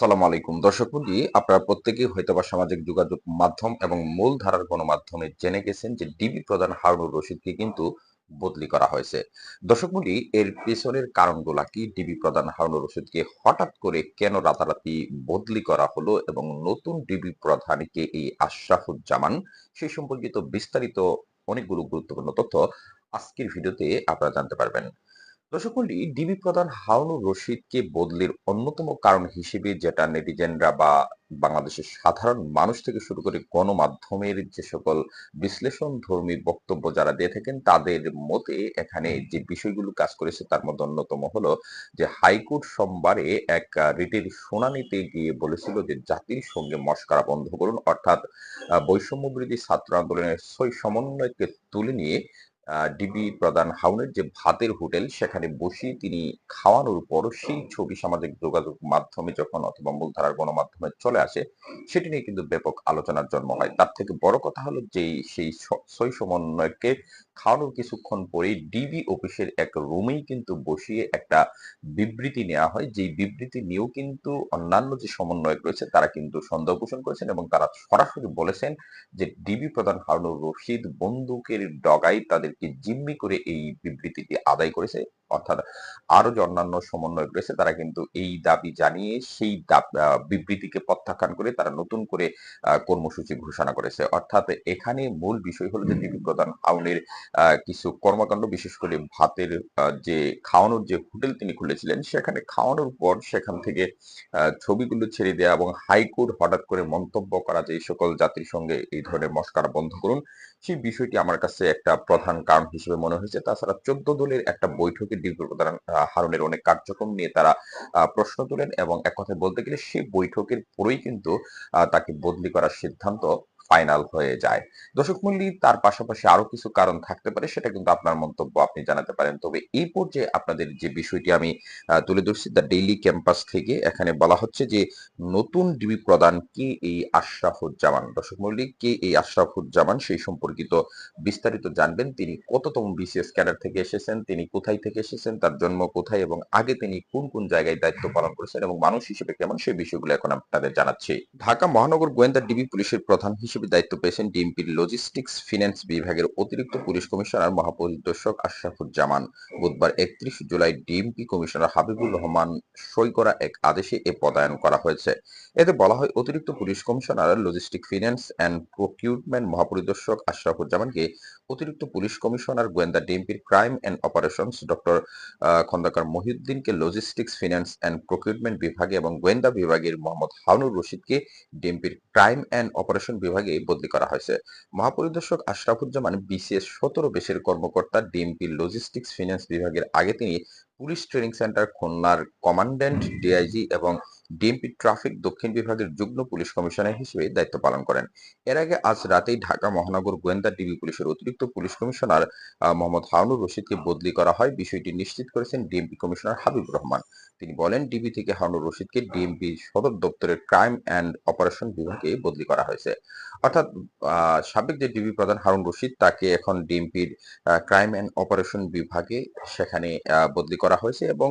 সালাম আলাইকুম। দর্শক বন্ধু আপনারা প্রত্যেকেই হয়তোবা সামাজিক যোগাযোগ মাধ্যম এবং মূল ধারার গণমাধ্যমে জেনে গেছেন যে ডিবি প্রধান হারুনুর রশিদকে কিন্তু বদলি করা হয়েছে। দর্শক বন্ধু এর পেছনের কারণগুলা কি? ডিবি প্রধান হারুনুর রশিদকে হঠাৎ করে কেন রাতারাতি বদলি করা হলো এবং নতুন ডিবি প্রধানকে এই আশরাফুজ্জামান? সেই সম্পর্কিত বিস্তারিত অনেকগুলো গুরুত্বপূর্ণ তথ্য আজকের ভিডিওতে আপনারা জানতে পারবেন। দর্শক ডিবি প্রধান হারুনুর রশিদকে বদলির অন্যতম কারণ হিসেবে যেটা নেটিজেনরা বা বাংলাদেশের সাধারণ মানুষ থেকে শুরু করে গণমাধ্যমের যে সকল বিশ্লেষণধর্মী বক্তব্য যারা দিয়ে থাকেন তাদের মতে এখানে যে বিষয়গুলো কাজ করেছে তার মধ্যে অন্যতম হলো যে হাইকোর্ট সোমবারে এক রিটের শুনানিতে গিয়ে বলেছিল যে জাতির সঙ্গে মস্করা বন্ধ করুন অর্থাৎ আহ, বৈষম্য বিরোধী ছাত্র আন্দোলনের সই সমন্বয়কে তুলে নিয়ে ডিবি প্রধান হাউনের যে ভাতের হোটেল, সেখানে বসে তিনি খাওয়ানোর পর সেই ছবি সামাজিক যোগাযোগ মাধ্যমে যখন অথবা মূলধারার গণমাধ্যমে চলে আসে, সেটি নিয়ে কিন্তু ব্যাপক আলোচনার জন্ম হয়। তার থেকে বড় কথা হলো যে সেই সমন্বয়কে খাওয়ানোর কিছুক্ষণ পরেই ডিবি অফিসের এক রুমেই কিন্তু বসিয়ে একটা বিবৃতি নেওয়া হয়। যেই বিবৃতি নিয়েও কিন্তু অন্যান্য যে সমন্বয়ক রয়েছে, তারা কিন্তু সন্দেহ পোষণ করেছেন এবং তারা সরাসরি বলেছেন যে ডিবি প্রধান হারুনুর রশিদ বন্দুকের ডগায় তাদেরকে জিম্মি করে এই বিবৃতিটি আদায় করেছে। অর্থাৎ আরও যে অন্যান্য সমন্বয়ক রয়েছে তারা কিন্তু এই দাবি জানিয়ে সেই বিবৃতিকে প্রত্যাখ্যান করে তারা নতুন করে কর্মসূচি ঘোষণা করেছে। অর্থাৎ এখানে মূল বিষয় হলো যে ডিবি প্রধান হাউনের আহ, কিছু কর্মকাণ্ড বিশেষ করে ভাতের যে খাওয়ানোর যে হোটেল তিনি খুলেছিলেন সেখানে খাওয়ানোর পর সেখান থেকে আহ, ছবিগুলো ছেড়ে দেওয়া এবং হাইকোর্ট হঠাৎ করে মন্তব্য করা যে সকল জাতির সঙ্গে এই ধরনের মস্কারা বন্ধ করুন সেই বিষয়টি আমার কাছে একটা প্রধান কারণ হিসেবে মনে হয়েছে। তাছাড়া চোদ্দ দলের একটা বৈঠকে দীর্ঘ প্রধান হারুনের অনেক কার্যক্রম নিয়ে তারা প্রশ্ন তোলেন এবং এক কথায় বলতে গেলে সেই বৈঠকের পরেই কিন্তু তাকে বদলি করার সিদ্ধান্ত ফাইনাল হয়ে যায়। দর্শক মূল্য তার পাশাপাশি আরও কিছু কারণ থাকতে পারে, সেটা কিন্তু আপনার মন্তব্য আপনি জানাতে পারেন। তবে এই পর্যায়ে আপনাদের যে বিষয়টি আমি তুলে ধরছি দ্য ডেইলি ক্যাম্পাস থেকে, এখানে বলা হচ্ছে যে, নতুন ডিবি প্রধান কে এই আশরাফুজ্জামান? দর্শক মল্লিক কে এই আশরাফুজ্জামান? সেই সম্পর্কিত বিস্তারিত জানবেন। তিনি কততম বিসিএস ক্যাডার থেকে এসেছেন? তিনি কোথায় থেকে এসেছেন? তার জন্ম কোথায়? এবং আগে তিনি কোন কোন জায়গায় দায়িত্ব পালন করেছেন? এবং মানুষ হিসেবে কেমন? সেই বিষয়গুলো এখন আপনাদের জানাচ্ছি। ঢাকা মহানগর গোয়েন্দা ডিবি পুলিশের প্রধান হিসেবে দায়িত্ব পেয়েছেন ডিএমপির লজিস্টিক্স ফিন্যান্স বিভাগের অতিরিক্ত পুলিশ কমিশনার, মহাপরিদর্শক আশরাফুজ্জামান। বুধবার একত্রিশ জুলাই ডিএমপি কমিশনার হাবিবুর রহমান সই করা এক আদেশে এ পদায়ন করা হয়েছে। এতে বলা হয়, অতিরিক্ত police commissioner logistic finance and procurement মহাপরিদর্শক আশরাফুজ্জামানকে অতিরিক্ত পুলিশ কমিশনার, গোয়েন্দা ডিএমপির crime and operations doctor Khandaker মহিউদ্দিনকে logistics finance and procurement বিভাগে এবং গোয়েন্দা বিভাগের মোহাম্মদ হাউনুর রশিদকে ডিএমপির ক্রাইম অ্যান্ড অপারেশন বিভাগে বদলি করা হয়েছে। মহাপরিদর্শক আশরাফুজ্জামান বিসিএস সতেরো বেশের কর্মকর্তা ডিএমপি লজিস্টিক্স ফিন্যান্স বিভাগের আগে তিনি পুলিশ ট্রেনিং সেন্টার খুলনার কমান্ড্যান্ট ডিআইজি এবং ডিএমপি ট্রাফিক দক্ষিণ বিভাগের যুগ্ম পুলিশ কমিশনার হিসেবে দায়িত্ব পালন করেন। এর আগে আজ রাতেই ঢাকা মহানগর গোয়েন্দা ডিবি পুলিশের অতিরিক্ত পুলিশ কমিশনার মোহাম্মদ হারুনুর রশিদকে বদলি করা হয়। বিষয়টি নিশ্চিত করেছেন ডিএমপি কমিশনার হাবিবুর রহমান। তিনি বলেন ডিবি থেকে হারুনুর রশিদকে ডিএমপি সদর দপ্তরের ক্রাইম অ্যান্ড অপারেশন বিভাগে বদলি করা হয়েছে। অর্থাৎ আহ, সাবেক যে ডিবি প্রধান হারুন রশিদ তাকে এখন ডিএমপির ক্রাইম অ্যান্ড অপারেশন বিভাগে সেখানে আহ, বদলি করা হয়েছে এবং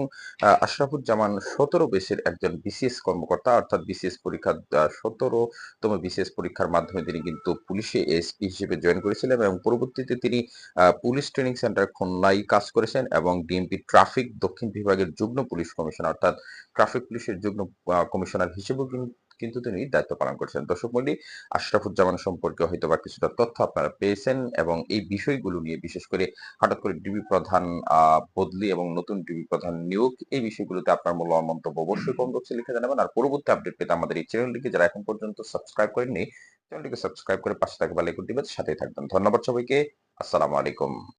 আশরাফুজ্জামান সতেরো বেসের একজন বিসিএস কর্মকর্তা, অর্থাৎ বিসিএস পরীক্ষা সতেরো তম বিসিএস পরীক্ষার মাধ্যমে তিনি কিন্তু পুলিশে এসপি হিসেবে জয়েন করেছিলেন এবং পরবর্তীতে তিনি পুলিশ ট্রেনিং সেন্টার খুলনায় কাজ করেছেন এবং ডিএমপি ট্রাফিক দক্ষিণ বিভাগের যুগ্ম পুলিশ কমিশনার, অর্থাৎ ট্রাফিক পুলিশের যুগ্ম কমিশনার হিসেবেও কিন- কিন্তু তিনি দায়িত্ব পালন করেছেন। দর্শক মন্ডলী, আশরাফুজ্জামান সম্পর্কে হয়তো বা কিছুটা তথ্য আপনারা পেয়েছেন এবং এই বিষয়গুলো নিয়ে বিশেষ করে হঠাৎ করে ডিবি প্রধান বদলি এবং নতুন ডিবি প্রধান নিয়োগ, এই বিষয়গুলোতে আপনার মূল্যবান মন্তব্য অবশ্যই কম বক্সে লিখে জানাবেন। আর পরবর্তী আপডেট পেতে আমাদের এই চ্যানেলটিকে যারা এখন পর্যন্ত সাবস্ক্রাইব করেননি, চ্যানেলটিকে সাবস্ক্রাইব করে পাশে থাকা বেল আইকনটি বাজে সাথেই থাকবেন। ধন্যবাদ সবাইকে। আসসালামু আলাইকুম।